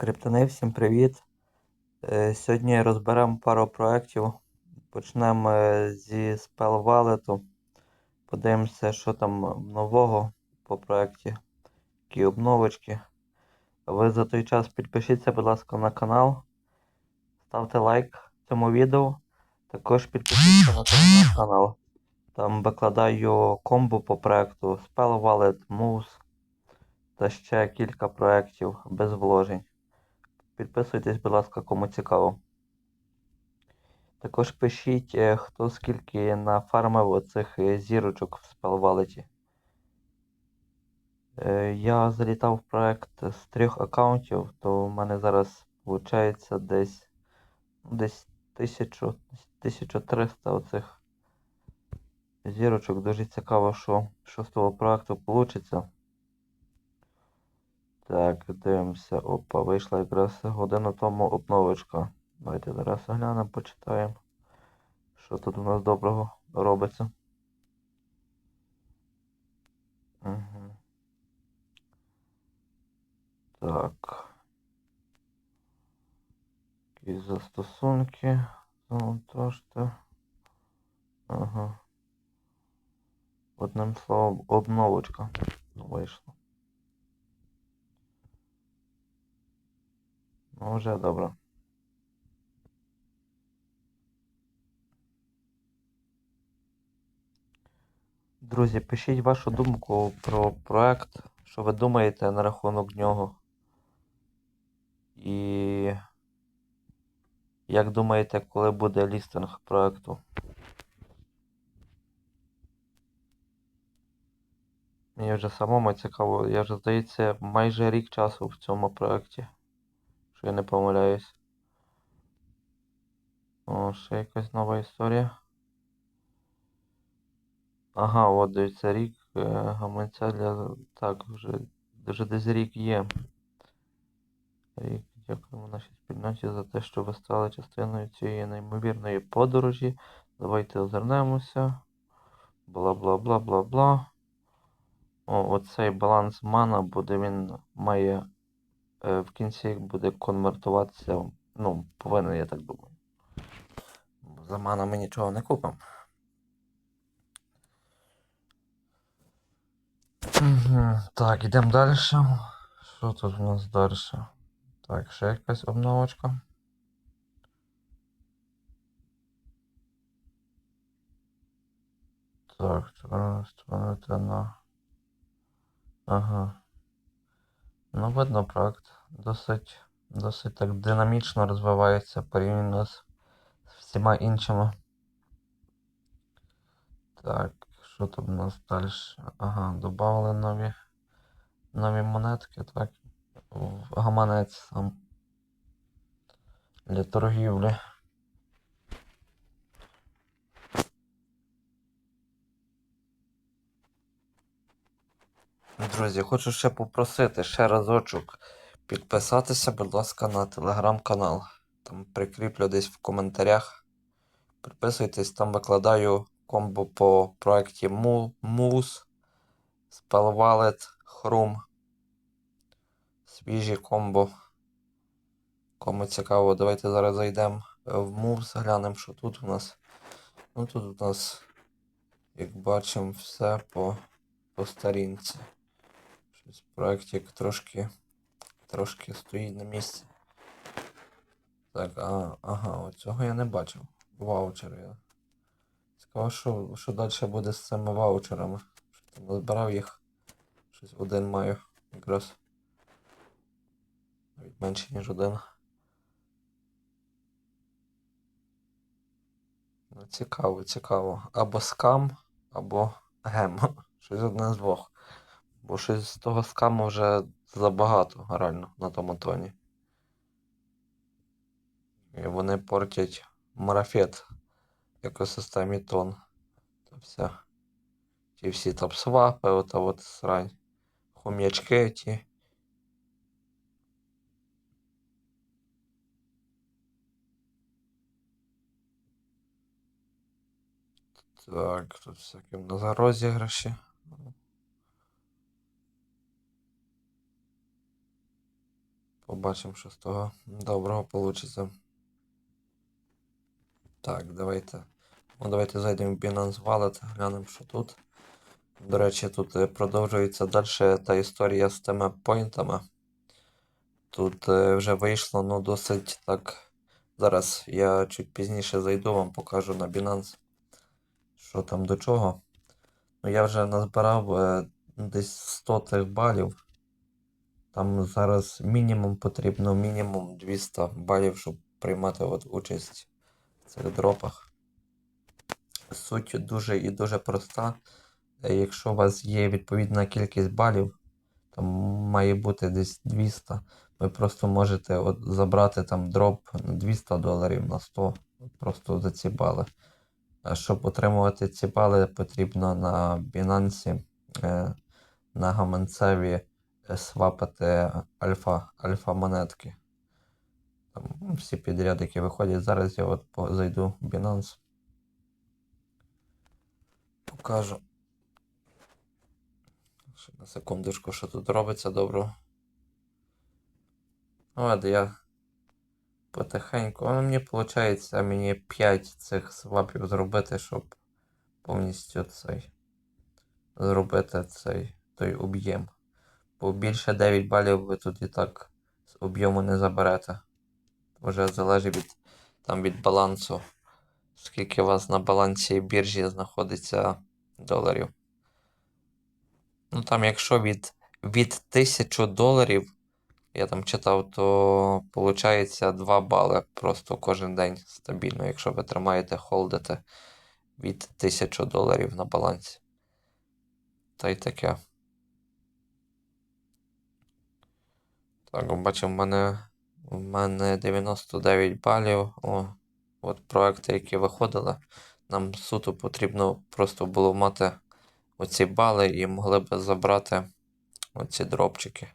Криптони, всім привіт! Е, Сьогодні розберемо пару проєктів. Почнемо е, зі Spell Wallet. Подивимося, що там нового по проєкті, які обновочки. Ви за той час підпишіться, будь ласка, на канал. Ставте лайк цьому відео. Також підпишіться на телеграм-канал. Там викладаю комбо по проєкту Spell Wallet, Moose та ще кілька проєктів без вложень. Підписуйтесь, будь ласка, кому цікаво. Також пишіть, е, хто скільки нафармив оцих е, зірочок в спелвалеті. Е, Я залітав в проект з трьох аккаунтів, то в мене зараз виходить десь, ну, десь 1000, 1300 оцих зірочок. Дуже цікаво, що, що з того проекту вийде. Так, дивимося. Опа, вийшла якраз годину тому обновочка. Давайте зараз глянемо, почитаємо. Що тут у нас доброго робиться. Угу. Так. Якісь застосунки. Завантажте. Ага. Одним словом, обновочка вийшла. Ну, вже добре. Друзі, пишіть вашу думку про проект, що ви думаєте на рахунок нього. І як думаєте, коли буде лістинг проекту? Мені вже самому цікаво, я вже здається майже рік часу в цьому проекті. Що я не помиляюсь. О, ще якась нова історія. Ага, от дивіться, рік е, гаманця для. Так, вже, вже десь рік є. Рік, дякуємо нашій спільноті за те, що ви стали частиною цієї неймовірної подорожі. Давайте озирнемося. Бла бла бла бла бла. О, оцей баланс мана буде, він має в кінці буде конвертуватися. Ну, повинен, я так думаю. За мана ми нічого не купимо. Так, йдемо далі. Що тут у нас далі? Так, ще якась обновочка. Так, треба створити на. Ага. Ну, видно, проект досить, досить так динамічно розвивається порівняно з всіма іншими. Так, що тут у нас далі? Ага, додали нові, нові монетки, так. В гаманець сам. Для торгівлі. Друзі, хочу ще попросити ще разочок підписатися, будь ласка, на телеграм-канал. Там прикріплю десь в коментарях. Підписуйтесь, там викладаю комбо по проєкті Moose, Spell Wallet, Chrome. Свіжі комбо. Кому цікаво, давайте зараз зайдемо в Moves, глянемо, що тут у нас. Ну тут у нас, як бачимо, все по, по старінці. Щось проєктик трошки трошки стоїть на місці. Так, а, ага, оцього я не бачив. Ваучери. я. Цікаво, що, що далі буде з цими ваучерами. Що там назбирав їх. Щось один маю якраз. Навіть менше, ніж один. Ну, цікаво, цікаво. Або скам, або гем. Щось одне з двох. Бо щось з того скаму вже забагато реально на тому тоні. І вони портять марафет в екосистемі тон. То все. Ті всі тапсвапи, ота от срань. Хом'ячки ті. Так, тут всякі в нас розіграші. Побачимо, що з того доброго вийде. Так, давайте. Ну, давайте зайдемо в Binance Wallet, глянемо, що тут. До речі, тут е, продовжується далі та історія з тими поінтами. Тут е, вже вийшло, ну, досить так. Зараз я чуть пізніше зайду, вам покажу на Binance, що там до чого. Ну, я вже назбирав е, десь 100 тих балів. Там зараз мінімум потрібно мінімум 200 балів, щоб приймати от участь в цих дропах. Суть дуже і дуже проста. Е, Якщо у вас є відповідна кількість балів, там має бути десь 200, ви просто можете от забрати там дроп на 200 доларів на 100 просто за ці бали. А щоб отримувати ці бали, потрібно на Binance, е, на гаманцеві свапати альфа, альфа монетки. Там ну, всі підряд, які виходять. Зараз я от зайду в Binance. Покажу. Ще на секундочку, що тут робиться добро. От я потихеньку. Ну, мені виходить, мені 5 цих свапів зробити, щоб повністю цей. Зробити цей той об'єм. Бо більше 9 балів ви тут і так з об'єму не заберете. Вже залежить від, там, від балансу. Скільки у вас на балансі біржі знаходиться доларів. Ну там, якщо від, від 1000 доларів, я там читав, то виходить 2 бали просто кожен день стабільно, якщо ви тримаєте, холдите від 1000 доларів на балансі. Та й таке. Так, бачимо, в мене, в мене 99 балів. О, от проекти, які виходили. Нам суто потрібно просто було мати оці бали і могли б забрати оці дропчики.